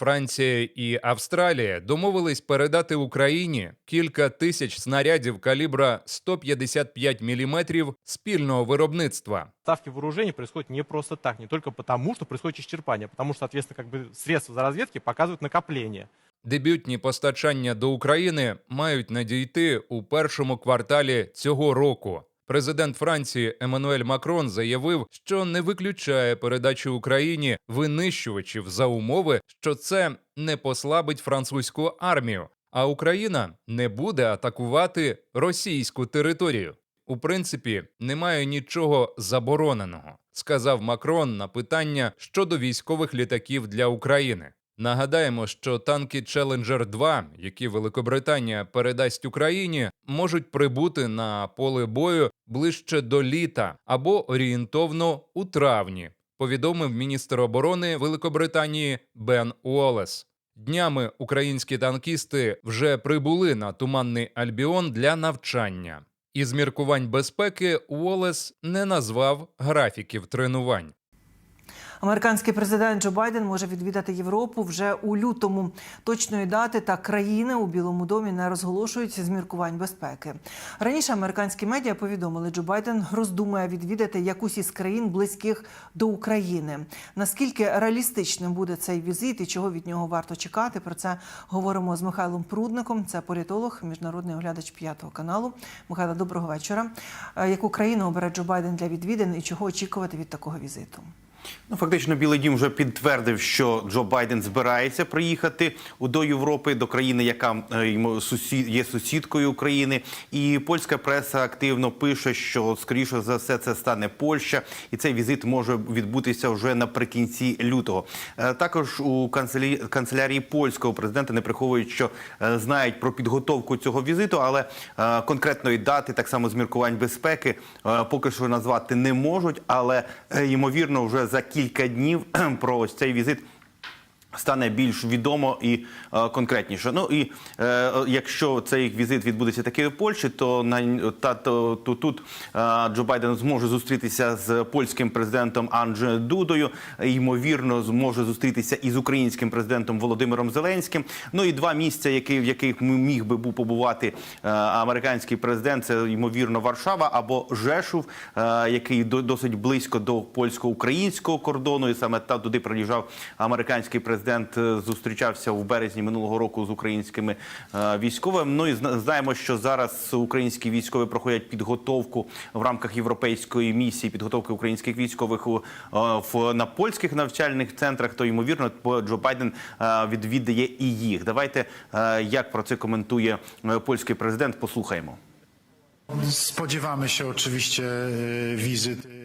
Франція і Австралія домовились передати Україні кілька тисяч снарядів калібра 155 мм спільного виробництва. Ставки вооружений происходят не просто так, не только потому, что происходит исчерпание, потому что, соответственно, как бы средства за разведки показывают накопление. Дебютні постачання до України мають надійти у першому кварталі цього року. Президент Франції Еммануель Макрон заявив, що не виключає передачу Україні винищувачів за умови, що це не послабить французьку армію, а Україна не буде атакувати російську територію. У принципі, немає нічого забороненого, сказав Макрон на питання щодо військових літаків для України. Нагадаємо, що танки Challenger 2, які Великобританія передасть Україні, можуть прибути на поле бою ближче до літа або орієнтовно у травні, повідомив міністр оборони Великобританії Бен Уоллес. Днями українські танкісти вже прибули на туманний Альбіон для навчання. Із міркувань безпеки Уоллес не назвав графіків тренувань. Американський президент Джо Байден може відвідати Європу вже у лютому. Точної дати та країни у Білому домі не розголошують з міркувань безпеки. Раніше американські медіа повідомили, Джо Байден роздумує відвідати якусь із країн близьких до України. Наскільки реалістичним буде цей візит і чого від нього варто чекати? Про це говоримо з Михайлом Прудником. Це політолог, міжнародний оглядач п'ятого каналу. Михайло, доброго вечора. Е, Яку країну обере Джо Байден для відвідин і чого очікувати від такого візиту? Ну, фактично, Білий Дім вже підтвердив, що Джо Байден збирається приїхати до Європи, до країни, яка е, є сусідкою України. І польська преса активно пише, що скоріше за все це стане Польща, і цей візит може відбутися вже наприкінці лютого. Е, Також у канцелі- канцелярії польського президента не приховують, що е, знають про підготовку цього візиту, але конкретної дати, так само з міркувань безпеки, поки що назвати не можуть. Але ймовірно, вже за кілька днів про ось цей візит. Стане більш відомо і е, конкретніше. Ну і е, якщо цей візит відбудеться таки в Польщі, то на та то, то тут е, Джо Байден зможе зустрітися з польським президентом Анджею Дудою. Ймовірно, зможе зустрітися і з українським президентом Володимиром Зеленським. Ну і два місця, які в яких міг би був побувати е, американський президент, це ймовірно Варшава або Жешув, е, який до- досить близько до польсько-українського кордону, і саме та туди приїжджав американський президент. Е, Зустрічався в березні минулого року з українськими е, військовими. Ну і знаємо, що зараз українські військові проходять підготовку в рамках європейської місії підготовки українських військових у, е, в на польських навчальних центрах. То ймовірно, Джо Байден відвідає і їх. Давайте як про це коментує польський президент. Послухаємо. Spodziewamy się oczywiście.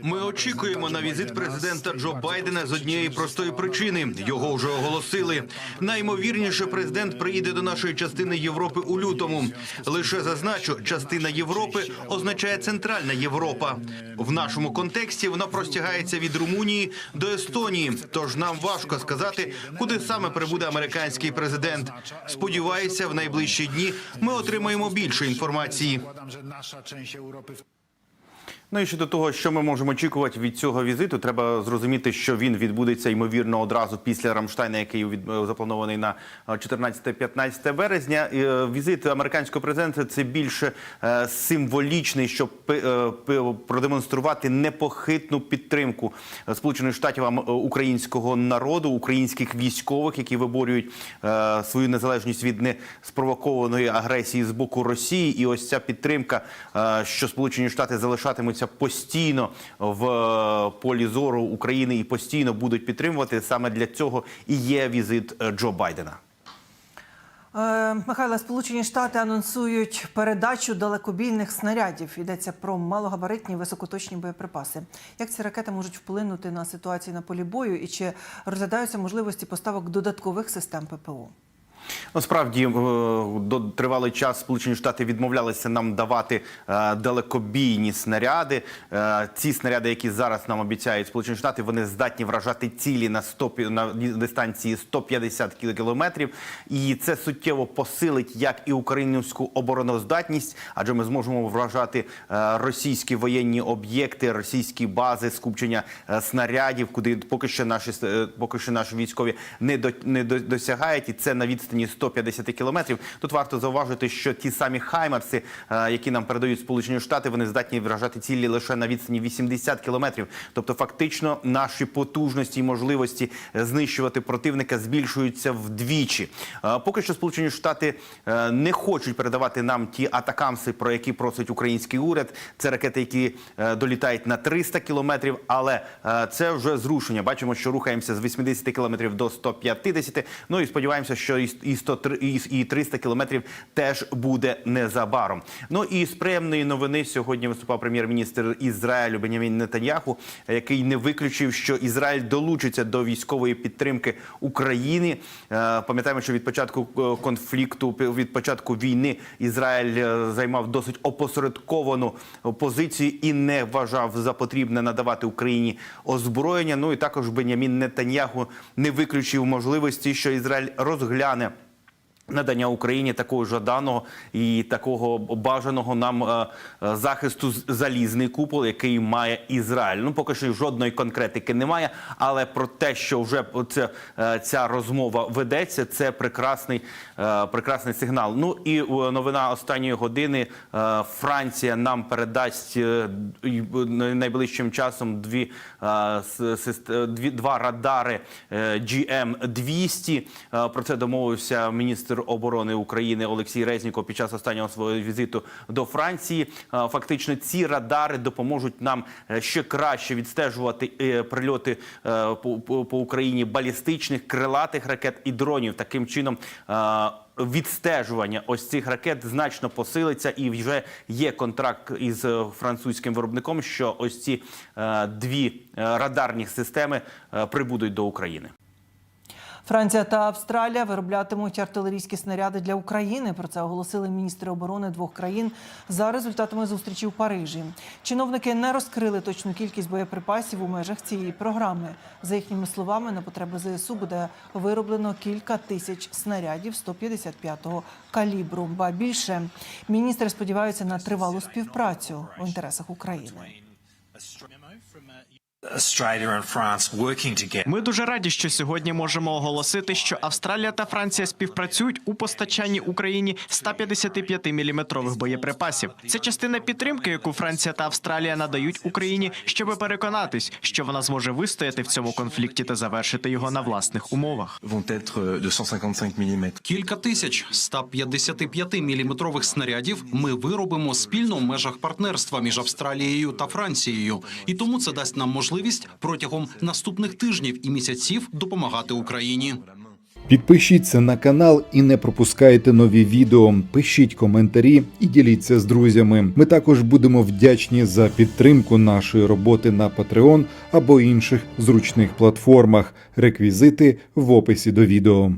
Ми очікуємо на візит президента Джо Байдена з однієї простої причини. Його вже оголосили. Наймовірніше, президент приїде до нашої частини Європи у лютому. Лише зазначу, частина Європи означає центральна Європа. В нашому контексті вона простягається від Румунії до Естонії. Тож нам важко сказати, куди саме прибуде американський президент. Сподіваюся, в найближчі дні ми отримаємо більше інформації. Ну і щодо того, що ми можемо очікувати від цього візиту, треба зрозуміти, що він відбудеться ймовірно одразу після Рамштайна, який від- е, запланований на е, 14-15 березня. Е, Візит американського президента це більше е, символічний, щоб е, продемонструвати непохитну підтримку е, Сполучених Штатів е, українського народу, українських військових, які виборюють е, свою незалежність від неспровокованої агресії з боку Росії. І ось ця підтримка, е, що Сполучені Штати залишатимуться постійно в е, полі зору України і постійно будуть підтримувати. Саме для цього і є візит е, Джо Байдена. Е, Михайло, Сполучені Штати анонсують передачу далекобійних снарядів. Йдеться про малогабаритні високоточні боєприпаси. Як ці ракети можуть вплинути на ситуацію на полі бою і чи розглядаються можливості поставок додаткових систем ППО? Насправді е, до тривалий час Сполучені Штати відмовлялися нам давати е, далекобійні снаряди. Е, Ці снаряди, які зараз нам обіцяють Сполучені Штати, вони здатні вражати цілі на 100, пі- на дистанції 150 кілометрів. І це суттєво посилить як і українську обороноздатність, адже ми зможемо вражати російські воєнні об'єкти, російські бази, скупчення снарядів, куди поки що наші поки що наші військові не до не досягають, і це на відстані 150 кілометрів. Тут варто зауважити, що ті самі хаймерси, е, які нам передають Сполучені Штати, вони здатні вражати цілі лише на відстані 80 кілометрів. Тобто, фактично, наші потужності і можливості знищувати противника збільшуються вдвічі. Е, Поки що Сполучені Штати е, не хочуть передавати нам ті атакамси, про які просить український уряд. Це ракети, які долітають на 300 кілометрів, але це вже зрушення. Бачимо, що рухаємося з 80 кілометрів до 150. Ну і сподіваємося, що і 100 і і і 300 кілометрів теж буде незабаром. Ну і з приємної новини сьогодні виступав прем'єр-міністр Ізраїлю Бенямін Нетаньяху, який не виключив, що Ізраїль долучиться до військової підтримки України. Е, Пам'ятаємо, що від початку е, конфлікту, від початку війни Ізраїль е, займав досить опосередковану позицію і не вважав за потрібне надавати Україні озброєння. Ну і також Бенямін Нетаньяху не виключив можливості, що Ізраїль розгляне. Надання Україні такого жаданого і такого бажаного нам е, е, захисту залізний купол, який має Ізраїль. Ну поки що жодної конкретики немає, але про те, що вже це, е, ця розмова ведеться, це прекрасний, прекрасний сигнал. Ну і новина останньої години: Франція нам передасть найближчим часом дві, два радари е, GM-200. Е, Про це домовився міністр оборони України Олексій Резніков під час останнього свого візиту до Франції. Фактично, ці радари допоможуть нам е, ще краще відстежувати е, прильоти е, по, Україні балістичних крилатих ракет і дронів. Таким чином. Відстежування ось цих ракет значно посилиться, і вже є контракт із французьким виробником, що ось ці дві радарні системи прибудуть до України. Франція та Австралія вироблятимуть артилерійські снаряди для України. Про це оголосили міністри оборони двох країн за результатами зустрічі в Парижі. Чиновники не розкрили точну кількість боєприпасів у межах цієї програми. За їхніми словами, на потреби ЗСУ буде вироблено кілька тисяч снарядів 155-го калібру. Ба більше міністри сподіваються на тривалу співпрацю в інтересах України. Australia and France. Ми дуже раді, що сьогодні можемо оголосити, що Австралія та Франція співпрацюють у постачанні Україні 155-мм боєприпасів. Це частина підтримки, яку Франція та Австралія надають Україні, щоб переконатись, що вона зможе вистояти в цьому конфлікті та завершити його на власних умовах. 155 mm. Кілька тисяч 155-мм снарядів ми виробимо спільно в межах партнерства між Австралією та Францією, і тому це дасть нам можливість протягом наступних тижнів і місяців допомагати Україні. Підпишіться на канал і не пропускайте нові відео. Пишіть коментарі і діліться з друзями. Ми також будемо вдячні за підтримку нашої роботи на Patreon або інших зручних платформах. Реквізити в описі до відео.